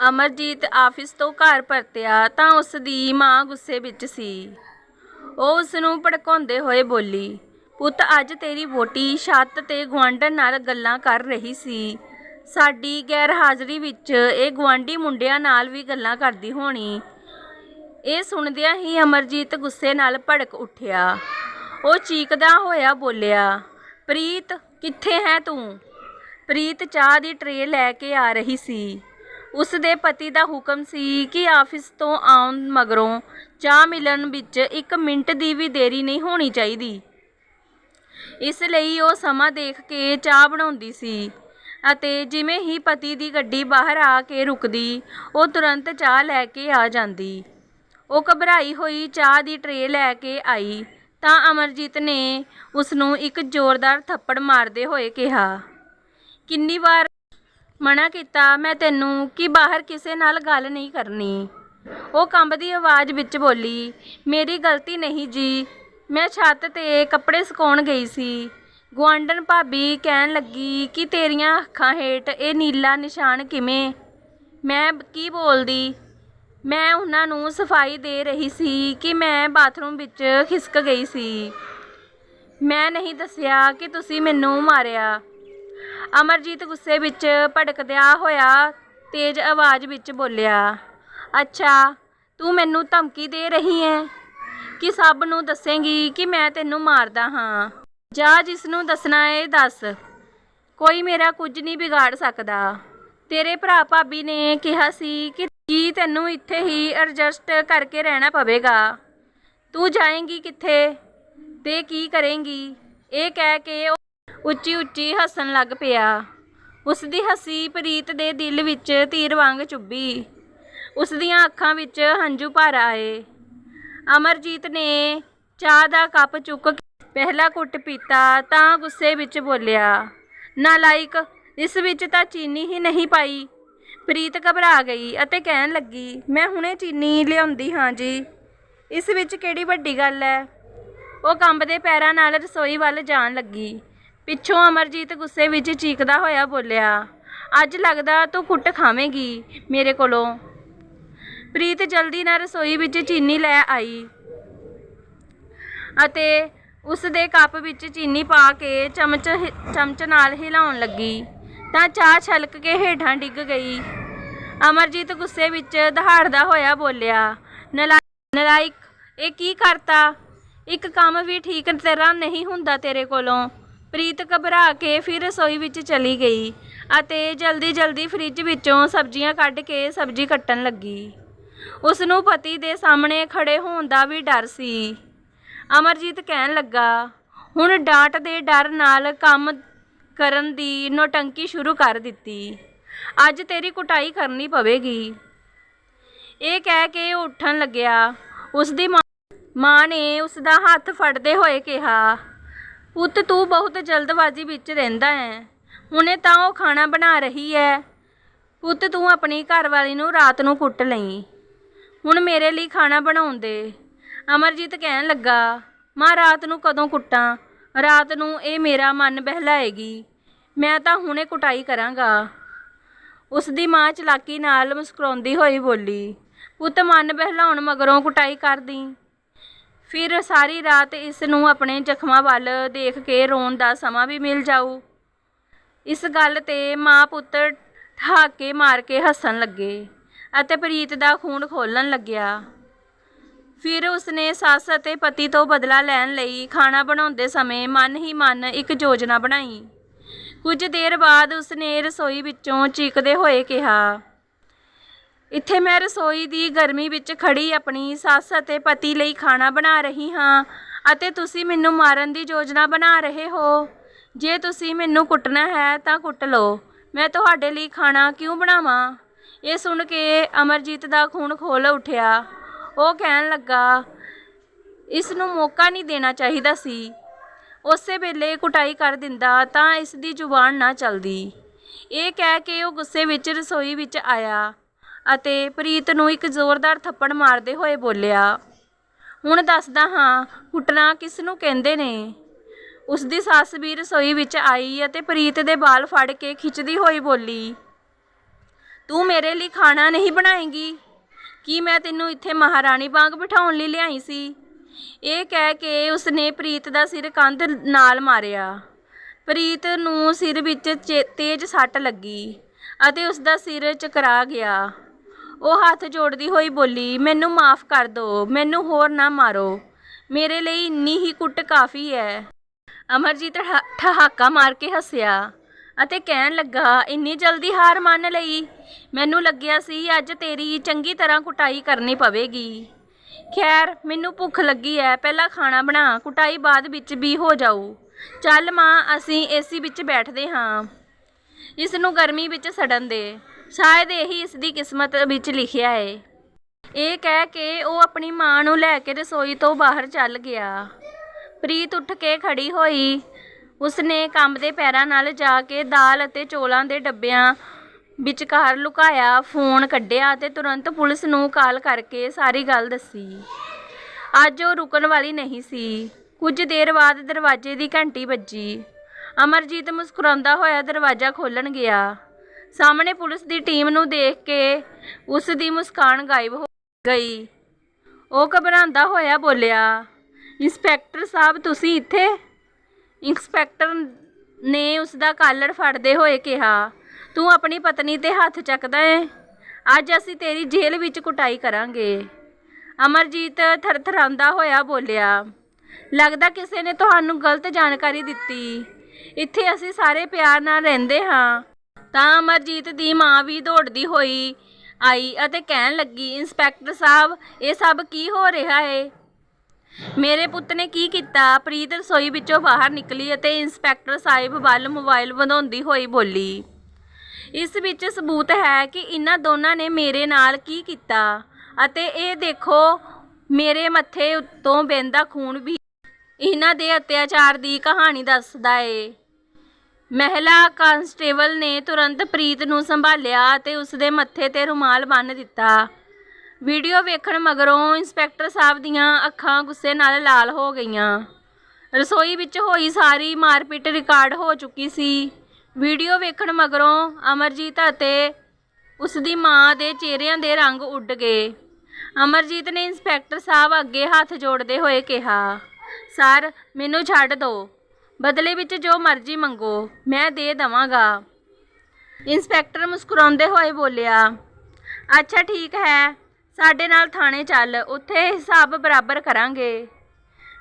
Amarjit office ਤੋਂ ਘਰ ਪਰਤਿਆ ਤਾਂ ਉਸ ਦੀ ਮਾਂ ਗੁੱਸੇ ਵਿੱਚ ਸੀ। ਉਹ ਉਸ ਨੂੰ ਭੜਕਾਉਂਦੇ ਹੋਏ ਬੋਲੀ, ਪੁੱਤ, ਅੱਜ ਤੇਰੀ ਵੋਟੀ ਛੱਤ ਤੇ ਗੁਆਂਢਣ ਨਾਲ ਗੱਲਾਂ ਕਰ ਰਹੀ ਸੀ। ਸਾਡੀ ਗੈਰ ਹਾਜ਼ਰੀ ਵਿੱਚ ਇਹ ਗੁਆਂਢੀ ਮੁੰਡਿਆਂ ਨਾਲ ਵੀ ਗੱਲਾਂ ਕਰਦੀ ਹੋਣੀ। ਇਹ ਸੁਣਦਿਆਂ ਹੀ ਅਮਰਜੀਤ ਗੁੱਸੇ ਨਾਲ ਭੜਕ ਉੱਠਿਆ। ਉਹ ਚੀਕਦਾ ਹੋਇਆ ਬੋਲਿਆ, ਪ੍ਰੀਤ, ਕਿੱਥੇ ਹੈ ਤੂੰ? ਪ੍ਰੀਤ ਚਾਹ ਦੀ ਟਰੇ ਲੈ ਕੇ ਆ ਰਹੀ ਸੀ। ਉਸ ਦੇ ਪਤੀ ਦਾ ਹੁਕਮ ਸੀ ਕਿ ਆਫਿਸ ਤੋਂ ਆਉਣ ਮਗਰੋਂ ਚਾਹ ਮਿਲਣ ਵਿੱਚ 1 ਮਿੰਟ ਦੀ ਵੀ ਦੇਰੀ ਨਹੀਂ ਹੋਣੀ ਚਾਹੀਦੀ। ਇਸ ਲਈ ਉਹ ਸਮਾਂ ਦੇਖ ਕੇ ਚਾਹ ਬਣਾਉਂਦੀ ਸੀ ਅਤੇ ਜਿਵੇਂ ਹੀ ਪਤੀ ਦੀ ਗੱਡੀ ਬਾਹਰ ਆ ਕੇ ਰੁਕਦੀ, ਉਹ ਤੁਰੰਤ ਚਾਹ ਲੈ ਕੇ ਆ ਜਾਂਦੀ। ਉਹ ਘਬਰਾਈ ਹੋਈ ਚਾਹ ਦੀ ਟਰੇ ਲੈ ਕੇ ਆਈ ਤਾਂ ਅਮਰਜੀਤ ਨੇ ਉਸ ਨੂੰ ਇੱਕ ਜ਼ੋਰਦਾਰ ਥੱਪੜ ਮਾਰਦੇ ਹੋਏ ਕਿਹਾ, ਕਿੰਨੀ ਵਾਰ ਮਨਾ ਕੀਤਾ, ਮੈਂ ਤੈਨੂੰ ਕਿ ਬਾਹਰ ਕਿਸੇ ਨਾਲ ਗੱਲ ਨਹੀਂ ਕਰਨੀ। ਉਹ ਕੰਬਦੀ ਆਵਾਜ਼ ਵਿੱਚ ਬੋਲੀ, ਮੇਰੀ ਗਲਤੀ ਨਹੀਂ ਜੀ। ਮੈਂ ਛੱਤ ਤੇ ਕੱਪੜੇ ਸੁਕਾਉਣ ਗਈ ਸੀ। ਗੁਆਂਢਣ ਭਾਬੀ ਕਹਿਣ ਲੱਗੀ ਕਿ ਤੇਰੀਆਂ ਅੱਖਾਂ ਹੇਠ ਇਹ ਨੀਲਾ ਨਿਸ਼ਾਨ ਕਿਵੇਂ? ਮੈਂ ਕੀ ਬੋਲਦੀ? ਮੈਂ ਉਹਨਾਂ ਨੂੰ ਸਫ਼ਾਈ ਦੇ ਰਹੀ ਸੀ ਕਿ ਮੈਂ ਬਾਥਰੂਮ ਵਿੱਚ ਖਿਸਕ ਗਈ ਸੀ। ਮੈਂ ਨਹੀਂ ਦੱਸਿਆ ਕਿ ਤੁਸੀਂ ਮੈਨੂੰ ਮਾਰਿਆ। ਅਮਰਜੀਤ ਗੁੱਸੇ ਵਿੱਚ ਭੜਕਦਿਆ ਹੋਇਆ, ਤੇਜ਼ ਆਵਾਜ਼ ਵਿੱਚ ਬੋਲਿਆ, ਅੱਛਾ, ਤੂੰ ਮੈਨੂੰ ਧਮਕੀ ਦੇ ਰਹੀ ਹੈ ਕਿ ਸਭ ਨੂੰ ਦੱਸੇਂਗੀ ਕਿ ਮੈਂ ਤੈਨੂੰ ਮਾਰਦਾ ਹਾਂ? ਜਾਂ ਜਿਸ ਨੂੰ ਦੱਸਣਾ ਏ, ਦੱਸ। ਕੋਈ ਮੇਰਾ ਕੁਝ ਨਹੀਂ ਵਿਗਾੜ ਸਕਦਾ। ਤੇਰੇ ਭਰਾ ਭਾਬੀ ਨੇ ਕਿਹਾ ਸੀ ਕਿ ਕੀ ਤੈਨੂੰ ਇੱਥੇ ਹੀ ਐਡਜਸਟ ਕਰਕੇ ਰਹਿਣਾ ਪਵੇਗਾ। ਤੂੰ ਜਾਏਂਗੀ ਕਿੱਥੇ? ਤੇ ਕੀ ਕਰੇਂਗੀ? ਇਹ ਕਹਿ ਕੇ ਉੱਚੀ ਉੱਚੀ ਹੱਸਣ ਲੱਗ ਪਿਆ। ਉਸ ਦੀ ਹੱਸੀ ਪ੍ਰੀਤ ਦੇ ਦਿਲ ਵਿੱਚ ਤੀਰ ਵਾਂਗ ਚੁੱਭੀ। ਉਸ ਦੀਆਂ ਅੱਖਾਂ ਵਿੱਚ ਹੰਝੂ ਭਰ ਆਏ। ਅਮਰਜੀਤ ਨੇ ਚਾਹ ਦਾ ਕੱਪ ਚੁੱਕ ਕੇ ਪਹਿਲਾ ਘੁੱਟ ਪੀਤਾ ਤਾਂ ਗੁੱਸੇ ਵਿੱਚ ਬੋਲਿਆ ਨਾਲਾਇਕ ਇਸ ਵਿੱਚ ਤਾਂ ਚੀਨੀ ਹੀ ਨਹੀਂ ਪਾਈ। ਪ੍ਰੀਤ ਘਬਰਾ ਗਈ ਅਤੇ ਕਹਿਣ ਲੱਗੀ, ਮੈਂ ਹੁਣੇ ਚੀਨੀ ਲਿਆਉਂਦੀ ਹਾਂ ਜੀ। ਇਸ ਵਿੱਚ ਕਿਹੜੀ ਵੱਡੀ ਗੱਲ ਹੈ? ਉਹ ਕੰਬਦੇ ਪੈਰਾਂ ਨਾਲ ਰਸੋਈ ਵੱਲ ਜਾਣ ਲੱਗੀ। ਪਿੱਛੋਂ ਅਮਰਜੀਤ ਗੁੱਸੇ ਵਿੱਚ ਚੀਕਦਾ ਹੋਇਆ ਬੋਲਿਆ, ਅੱਜ ਲੱਗਦਾ ਤੂੰ ਕੁੱਟ ਖਾਵੇਂਗੀ ਮੇਰੇ ਕੋਲੋਂ। ਪ੍ਰੀਤ ਜਲਦੀ ਨਾਲ ਰਸੋਈ ਵਿੱਚ ਚੀਨੀ ਲੈ ਆਈ ਅਤੇ ਉਸ ਦੇ ਕੱਪ ਵਿੱਚ ਚੀਨੀ ਪਾ ਕੇ ਚਮਚ ਚਮਚ ਨਾਲ ਹਿਲਾਉਣ ਲੱਗੀ, ਤਾਂ ਚਾਹ ਛਲਕ ਕੇ ਹੇਠਾਂ ਡਿੱਗ ਗਈ। ਅਮਰਜੀਤ ਗੁੱਸੇ ਵਿੱਚ ਦਹਾੜਦਾ ਹੋਇਆ ਬੋਲਿਆ, ਨਲਾ, ਨਲਾਇਕ, ਇਹ ਕੀ ਕਰਤਾ? ਇੱਕ ਕੰਮ ਵੀ ਠੀਕ ਤਰ੍ਹਾਂ ਨਹੀਂ ਹੁੰਦਾ ਤੇਰੇ ਕੋਲੋਂ। ਪ੍ਰੀਤ ਘਬਰਾ ਕੇ ਫਿਰ ਰਸੋਈ ਵਿੱਚ ਚਲੀ ਗਈ ਅਤੇ ਜਲਦੀ ਜਲਦੀ ਫ੍ਰਿਜ ਵਿੱਚੋਂ ਸਬਜ਼ੀਆਂ ਕੱਢ ਕੇ ਸਬਜ਼ੀ ਕੱਟਣ ਲੱਗੀ। ਉਸ ਨੂੰ ਪਤੀ ਦੇ ਸਾਹਮਣੇ ਖੜੇ ਹੋਣ ਦਾ ਵੀ ਡਰ ਸੀ। ਅਮਰਜੀਤ ਕਹਿਣ ਲੱਗਾ, ਹੁਣ ਡਾਂਟ ਦੇ ਡਰ ਨਾਲ ਕੰਮ ਕਰਨ ਦੀ ਨੋਟੰਕੀ ਸ਼ੁਰੂ ਕਰ ਦਿੱਤੀ। ਅੱਜ ਤੇਰੀ ਕੁਟਾਈ ਕਰਨੀ ਪਵੇਗੀ। ਇਹ ਕਹਿ ਕੇ ਉਹ ਉੱਠਣ ਲੱਗਿਆ। ਉਸ ਦੀ ਮਾਂ ਮਾਂ ਨੇ ਉਸ ਦਾ ਹੱਥ ਫੜਦੇ ਹੋਏ ਕਿਹਾ ਪੁੱਤ ਤੂੰ ਬਹੁਤ ਜਲਦਬਾਜ਼ੀ ਵਿੱਚ ਰਹਿੰਦਾ ਹੈ ਹੁਣੇ ਤਾਂ ਉਹ ਖਾਣਾ ਬਣਾ ਰਹੀ ਹੈ ਪੁੱਤ ਤੂੰ ਆਪਣੀ ਘਰਵਾਲੀ ਨੂੰ ਰਾਤ ਨੂੰ ਕੁੱਟ ਲਈ। ਹੁਣ ਮੇਰੇ ਲਈ ਖਾਣਾ ਬਣਾਉਣ ਦੇ। ਅਮਰਜੀਤ ਕਹਿਣ ਲੱਗਾ, ਮਾਂ, ਰਾਤ ਨੂੰ ਕਦੋਂ ਕੁੱਟਾਂ? ਰਾਤ ਨੂੰ ਇਹ ਮੇਰਾ ਮਨ ਬਹਿਲਾਏਗੀ। ਮੈਂ ਤਾਂ ਹੁਣੇ ਕੁਟਾਈ ਕਰਾਂਗਾ। ਉਸ ਦੀ ਮਾਂ ਚਲਾਕੀ ਨਾਲ ਮੁਸਕਰਾਉਂਦੀ ਹੋਈ ਬੋਲੀ, ਪੁੱਤ, ਮਨ ਬਹਿਲਾਉਣ ਮਗਰੋਂ ਕੁਟਾਈ ਕਰਦੀ। ਫਿਰ ਸਾਰੀ ਰਾਤ ਇਸ ਨੂੰ ਆਪਣੇ ਜ਼ਖਮਾਂ ਵੱਲ ਦੇਖ ਕੇ ਰੋਣ ਦਾ ਸਮਾਂ ਵੀ ਮਿਲ ਜਾਊ। ਇਸ ਗੱਲ ਤੇ ਮਾਂ ਪੁੱਤਰ ਠਹਾਕੇ ਮਾਰ ਕੇ ਹੱਸਣ ਲੱਗੇ ਅਤੇ ਪ੍ਰੀਤ ਦਾ ਖੂਨ ਖੋਲਣ ਲੱਗਿਆ। ਫਿਰ ਉਸਨੇ ਸੱਸ ਅਤੇ ਪਤੀ ਤੋਂ ਬਦਲਾ ਲੈਣ ਲਈ ਖਾਣਾ ਬਣਾਉਂਦੇ ਸਮੇਂ ਮਨ ਹੀ ਮਨ ਇੱਕ ਯੋਜਨਾ ਬਣਾਈ। ਕੁਝ ਦੇਰ ਬਾਅਦ ਉਸਨੇ ਰਸੋਈ ਵਿੱਚੋਂ ਚੀਕਦੇ ਹੋਏ ਕਿਹਾ ਇੱਥੇ ਮੈਂ ਰਸੋਈ ਦੀ ਗਰਮੀ ਵਿੱਚ ਖੜੀ ਆਪਣੀ ਸੱਸ ਅਤੇ ਪਤੀ ਲਈ ਖਾਣਾ ਬਣਾ ਰਹੀ ਹਾਂ ਅਤੇ ਤੁਸੀਂ ਮੈਨੂੰ ਮਾਰਨ ਦੀ ਯੋਜਨਾ ਬਣਾ ਰਹੇ ਹੋ। ਜੇ ਤੁਸੀਂ ਮੈਨੂੰ ਕੁੱਟਣਾ ਹੈ ਤਾਂ ਕੁੱਟ ਲਓ। ਮੈਂ ਤੁਹਾਡੇ ਲਈ ਖਾਣਾ ਕਿਉਂ ਬਣਾਵਾਂ? ਇਹ ਸੁਣ ਕੇ ਅਮਰਜੀਤ ਦਾ ਖੂਨ ਖੋਲ ਉੱਠਿਆ। ਉਹ ਕਹਿਣ ਲੱਗਾ, ਇਸ ਨੂੰ ਮੌਕਾ ਨਹੀਂ ਦੇਣਾ ਚਾਹੀਦਾ ਸੀ। ਉਸੇ ਵੇਲੇ ਕੁਟਾਈ ਕਰ ਦਿੰਦਾ ਤਾਂ ਇਸ ਦੀ ਜ਼ੁਬਾਨ ਨਾ ਚੱਲਦੀ। ਇਹ ਕਹਿ ਕੇ ਉਹ ਗੁੱਸੇ ਵਿੱਚ ਰਸੋਈ ਵਿੱਚ ਆਇਆ। ਅਤੇ ਪ੍ਰੀਤ ਨੂੰ ਇੱਕ ਜ਼ੋਰਦਾਰ ਥੱਪੜ ਮਾਰਦੇ ਹੋਏ ਬੋਲਿਆ, ਹੁਣ ਦੱਸਦਾ ਹਾਂ, ਕੁੱਟਣਾ ਕਿਸ ਨੂੰ ਕਹਿੰਦੇ ਨੇ? ਉਸ ਦੀ ਸੱਸ ਵੀ ਰਸੋਈ ਵਿੱਚ ਆਈ ਅਤੇ ਪ੍ਰੀਤ ਦੇ ਬਾਲ ਫੜ ਕੇ ਖਿੱਚਦੀ ਹੋਈ ਬੋਲੀ, ਤੂੰ ਮੇਰੇ ਲਈ ਖਾਣਾ ਨਹੀਂ ਬਣਾਏਂਗੀ? ਕੀ ਮੈਂ ਤੈਨੂੰ ਇੱਥੇ ਮਹਾਰਾਣੀ ਵਾਂਗ ਬਿਠਾਉਣ ਲਈ ਲਿਆਈ ਸੀ? ਇਹ ਕਹਿ ਕੇ ਉਸਨੇ ਪ੍ਰੀਤ ਦਾ ਸਿਰ ਕੰਧ ਨਾਲ ਮਾਰਿਆ। ਪ੍ਰੀਤ ਨੂੰ ਸਿਰ ਵਿੱਚ ਚੇ- ਤੇਜ਼ ਸੱਟ ਲੱਗੀ ਅਤੇ ਉਸ ਦਾ ਸਿਰ ਚਕਰਾ ਗਿਆ। ਉਹ ਹੱਥ ਜੋੜਦੀ ਹੋਈ ਬੋਲੀ, ਮੈਨੂੰ ਮਾਫ ਕਰ ਦਿਓ ਮੈਨੂੰ ਹੋਰ ਨਾ ਮਾਰੋ। ਮੇਰੇ ਲਈ ਇੰਨੀ ਹੀ ਕੁੱਟ ਕਾਫੀ ਹੈ ਅਮਰਜੀਤ ਠਹਾਕਾ ਮਾਰ ਕੇ ਹੱਸਿਆ ਅਤੇ ਕਹਿਣ ਲੱਗਾ, ਇੰਨੀ ਜਲਦੀ ਹਾਰ ਮੰਨ ਲਈ। ਮੈਨੂੰ ਲੱਗਿਆ ਸੀ ਅੱਜ ਤੇਰੀ ਚੰਗੀ ਤਰ੍ਹਾਂ ਕੁਟਾਈ ਕਰਨੀ ਪਵੇਗੀ। ਖੈਰ, ਮੈਨੂੰ ਭੁੱਖ ਲੱਗੀ ਹੈ ਪਹਿਲਾਂ ਖਾਣਾ ਬਣਾ, ਕੁਟਾਈ ਬਾਅਦ ਵਿੱਚ ਵੀ ਹੋ ਜਾਊ। ਚੱਲ ਮਾਂ, ਅਸੀਂ ਏਸੀ ਵਿੱਚ ਬੈਠਦੇ ਹਾਂ। ਇਸ ਨੂੰ ਗਰਮੀ ਵਿੱਚ ਸੜਨ ਦੇ। ਸ਼ਾਇਦ ਇਹੀ ਇਸ ਦੀ ਕਿਸਮਤ ਵਿੱਚ ਲਿਖਿਆ ਏ। ਇਹ ਕਹਿ ਕੇ ਉਹ ਆਪਣੀ ਮਾਂ ਨੂੰ ਲੈ ਕੇ ਰਸੋਈ ਤੋਂ ਬਾਹਰ ਚੱਲ ਗਿਆ। ਪ੍ਰੀਤ ਉੱਠ ਕੇ ਖੜੀ ਹੋਈ। ਉਸਨੇ ਕੰਬਦੇ ਪੈਰਾਂ ਨਾਲ ਜਾ ਕੇ ਦਾਲ ਅਤੇ ਚੋਲਾਂ ਦੇ ਡੱਬਿਆਂ ਵਿਚਕਾਰ ਲੁਕਾਇਆ, ਫੋਨ ਕੱਢਿਆ ਅਤੇ ਤੁਰੰਤ ਪੁਲਿਸ ਨੂੰ ਕਾਲ ਕਰਕੇ ਸਾਰੀ ਗੱਲ ਦੱਸੀ। ਅੱਜ ਉਹ ਰੁਕਣ ਵਾਲੀ ਨਹੀਂ ਸੀ। ਕੁਝ ਦੇਰ ਬਾਅਦ ਦਰਵਾਜ਼ੇ ਦੀ ਘੰਟੀ ਵੱਜੀ। ਅਮਰਜੀਤ ਮੁਸਕਰਾਉਂਦਾ ਹੋਇਆ ਦਰਵਾਜ਼ਾ ਖੋਲ੍ਹਣ ਗਿਆ। ਸਾਹਮਣੇ ਪੁਲਿਸ ਦੀ ਟੀਮ ਨੂੰ ਦੇਖ ਕੇ ਉਸ ਦੀ ਮੁਸਕਾਨ ਗਾਇਬ ਹੋ ਗਈ। ਉਹ ਘਬਰਾਉਂਦਾ ਹੋਇਆ ਬੋਲਿਆ, ਇੰਸਪੈਕਟਰ ਸਾਹਿਬ, ਤੁਸੀਂ ਇੱਥੇ? ਇੰਸਪੈਕਟਰ ਨੇ ਉਸ ਦਾ ਕਾਲਰ ਫੜਦੇ ਹੋਏ ਕਿਹਾ, ਤੂੰ ਆਪਣੀ ਪਤਨੀ ਤੇ ਹੱਥ ਚੱਕਦਾ ਏ। ਅੱਜ ਅਸੀਂ ਤੇਰੀ ਜੇਲ੍ਹ ਵਿੱਚ ਕੁਟਾਈ ਕਰਾਂਗੇ। ਅਮਰਜੀਤ ਥਰਥਰਾਉਂਦਾ ਹੋਇਆ ਬੋਲਿਆ, ਲੱਗਦਾ ਕਿਸੇ ਨੇ ਤੁਹਾਨੂੰ ਗਲਤ ਜਾਣਕਾਰੀ ਦਿੱਤੀ। ਇੱਥੇ ਅਸੀਂ ਸਾਰੇ ਪਿਆਰ ਨਾਲ ਰਹਿੰਦੇ ਹਾਂ। ਤਾਂ ਅਮਰਜੀਤ ਦੀ ਮਾਂ ਵੀ ਦੌੜਦੀ ਹੋਈ ਆਈ ਅਤੇ ਕਹਿਣ ਲੱਗੀ, ਇੰਸਪੈਕਟਰ ਸਾਹਿਬ, ਇਹ ਸਭ ਕੀ ਹੋ ਰਿਹਾ ਹੈ ਮੇਰੇ ਪੁੱਤ ਨੇ ਕੀ ਕੀਤਾ? ਪ੍ਰੀਤ ਰਸੋਈ ਵਿੱਚੋਂ ਬਾਹਰ ਨਿਕਲੀ ਅਤੇ ਇੰਸਪੈਕਟਰ ਸਾਹਿਬ ਵੱਲ ਮੋਬਾਈਲ ਵਧਾਉਂਦੀ ਹੋਈ ਬੋਲੀ, ਇਸ ਵਿੱਚ ਸਬੂਤ ਹੈ ਕਿ ਇਹਨਾਂ ਦੋਨਾਂ ਨੇ ਮੇਰੇ ਨਾਲ ਕੀ ਕੀਤਾ ਅਤੇ ਇਹ ਦੇਖੋ, ਮੇਰੇ ਮੱਥੇ ਉੱਤੋਂ ਬਹਿੰਦਾ ਖੂਨ ਵੀ ਇਹਨਾਂ ਦੇ ਅਤਿਆਚਾਰ ਦੀ ਕਹਾਣੀ ਦੱਸਦਾ ਏ। ਮਹਿਲਾ ਕਾਂਸਟੇਬਲ ਨੇ ਤੁਰੰਤ ਪ੍ਰੀਤ ਨੂੰ ਸੰਭਾਲਿਆ ਅਤੇ ਉਸ ਦੇ ਮੱਥੇ ਤੇ ਰੁਮਾਲ ਬੰਨ੍ਹ ਦਿੱਤਾ। ਵੀਡੀਓ ਵੇਖਣ ਮਗਰੋਂ ਇੰਸਪੈਕਟਰ ਸਾਹਿਬ ਦੀਆਂ ਅੱਖਾਂ ਗੁੱਸੇ ਨਾਲ ਲਾਲ ਹੋ ਗਈਆਂ। ਰਸੋਈ ਵਿੱਚ ਹੋਈ ਸਾਰੀ ਮਾਰਪੀਟ ਰਿਕਾਰਡ ਹੋ ਚੁੱਕੀ ਸੀ। ਵੀਡੀਓ ਵੇਖਣ ਮਗਰੋਂ ਅਮਰਜੀਤ ਅਤੇ ਉਸ ਦੀ ਮਾਂ ਦੇ ਚਿਹਰਿਆਂ ਦੇ ਰੰਗ ਉੱਡ ਗਏ। ਅਮਰਜੀਤ ਨੇ ਇੰਸਪੈਕਟਰ ਸਾਹਿਬ ਅੱਗੇ ਹੱਥ ਜੋੜਦੇ ਹੋਏ ਕਿਹਾ, ਸਰ, ਮੈਨੂੰ ਛੱਡ ਦਿਓ। ਬਦਲੇ ਵਿੱਚ ਜੋ ਮਰਜ਼ੀ ਮੰਗੋ, ਮੈਂ ਦੇ ਦਵਾਂਗਾ। ਇੰਸਪੈਕਟਰ ਮੁਸਕਰਾਉਂਦੇ ਹੋਏ ਬੋਲਿਆ, ਅੱਛਾ, ਠੀਕ ਹੈ, ਸਾਡੇ ਨਾਲ ਥਾਣੇ ਚੱਲ, ਉੱਥੇ ਹਿਸਾਬ ਬਰਾਬਰ ਕਰਾਂਗੇ।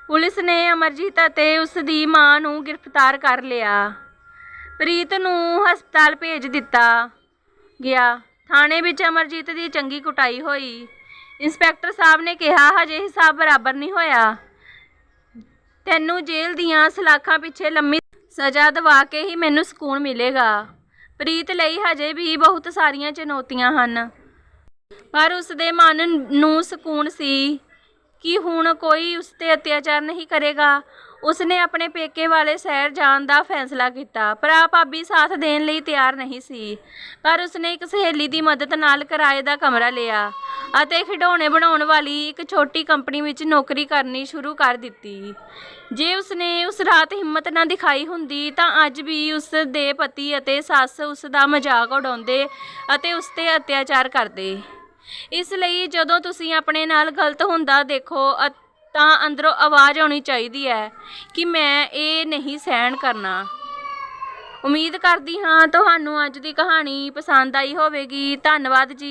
ਪੁਲਿਸ ਨੇ ਅਮਰਜੀਤ ਅਤੇ ਉਸ ਦੀ ਮਾਂ ਨੂੰ ਗ੍ਰਿਫਤਾਰ ਕਰ ਲਿਆ। ਪ੍ਰੀਤ ਨੂੰ ਹਸਪਤਾਲ ਭੇਜ ਦਿੱਤਾ ਗਿਆ। ਥਾਣੇ ਵਿੱਚ ਅਮਰਜੀਤ ਦੀ ਚੰਗੀ ਕੁਟਾਈ ਹੋਈ। ਇੰਸਪੈਕਟਰ ਸਾਹਿਬ ਨੇ ਕਿਹਾ, ਹਜੇ ਹਿਸਾਬ ਬਰਾਬਰ ਨਹੀਂ ਹੋਇਆ। ਤੈਨੂੰ ਜੇਲ੍ਹ ਦੀਆਂ ਸਲਾਖਾਂ ਪਿੱਛੇ ਲੰਮੀ ਸਜ਼ਾ ਦਵਾ ਕੇ ਹੀ ਮੈਨੂੰ ਸਕੂਨ ਮਿਲੇਗਾ। ਪ੍ਰੀਤ ਲਈ ਹਜੇ ਵੀ ਬਹੁਤ ਸਾਰੀਆਂ ਚੁਣੌਤੀਆਂ ਹਨ। ਪਰ ਉਸ ਦੇ ਮਨ ਨੂੰ ਸਕੂਨ ਸੀ ਕਿ ਹੁਣ ਕੋਈ ਉਸ ਤੇ ਅਤਿਆਚਾਰ ਨਹੀਂ ਕਰੇਗਾ। ਉਸਨੇ ਆਪਣੇ ਪੇਕੇ ਵਾਲੇ ਸ਼ਹਿਰ ਜਾਣ ਦਾ ਫੈਸਲਾ ਕੀਤਾ। ਭਰਾ ਭਾਬੀ ਸਾਥ ਦੇਣ ਲਈ ਤਿਆਰ ਨਹੀਂ ਸੀ, ਪਰ ਉਸਨੇ ਇੱਕ ਸਹੇਲੀ ਦੀ ਮਦਦ ਨਾਲ ਕਿਰਾਏ ਦਾ ਕਮਰਾ ਲਿਆ ਅਤੇ ਖਿਡੌਣੇ ਬਣਾਉਣ ਵਾਲੀ ਇੱਕ ਛੋਟੀ ਕੰਪਨੀ ਵਿੱਚ ਨੌਕਰੀ ਕਰਨੀ ਸ਼ੁਰੂ ਕਰ ਦਿੱਤੀ। ਜੇ ਉਸਨੇ ਉਸ ਰਾਤ ਹਿੰਮਤ ਨਾ ਦਿਖਾਈ ਹੁੰਦੀ ਤਾਂ ਅੱਜ ਵੀ ਉਸ ਦੇ ਪਤੀ ਅਤੇ ਸੱਸ ਉਸ ਦਾ ਮਜ਼ਾਕ ਉਡਾਉਂਦੇ ਅਤੇ ਉਸ ਤੇ ਅਤਿਆਚਾਰ ਕਰਦੇ। ਇਸ ਲਈ ਜਦੋਂ ਤੁਸੀਂ ਆਪਣੇ ਨਾਲ ਗਲਤ ਹੁੰਦਾ ਦੇਖੋ ਅ- ਤਾਂ ਅੰਦਰੋਂ ਆਵਾਜ਼ ਆਉਣੀ ਚਾਹੀਦੀ ਹੈ ਕਿ ਮੈਂ ਇਹ ਨਹੀਂ ਸਹਿਣ ਕਰਨਾ। ਉਮੀਦ ਕਰਦੀ ਹਾਂ ਤੁਹਾਨੂੰ ਅੱਜ ਦੀ ਕਹਾਣੀ ਪਸੰਦ ਆਈ ਹੋਵੇਗੀ। ਧੰਨਵਾਦ ਜੀ।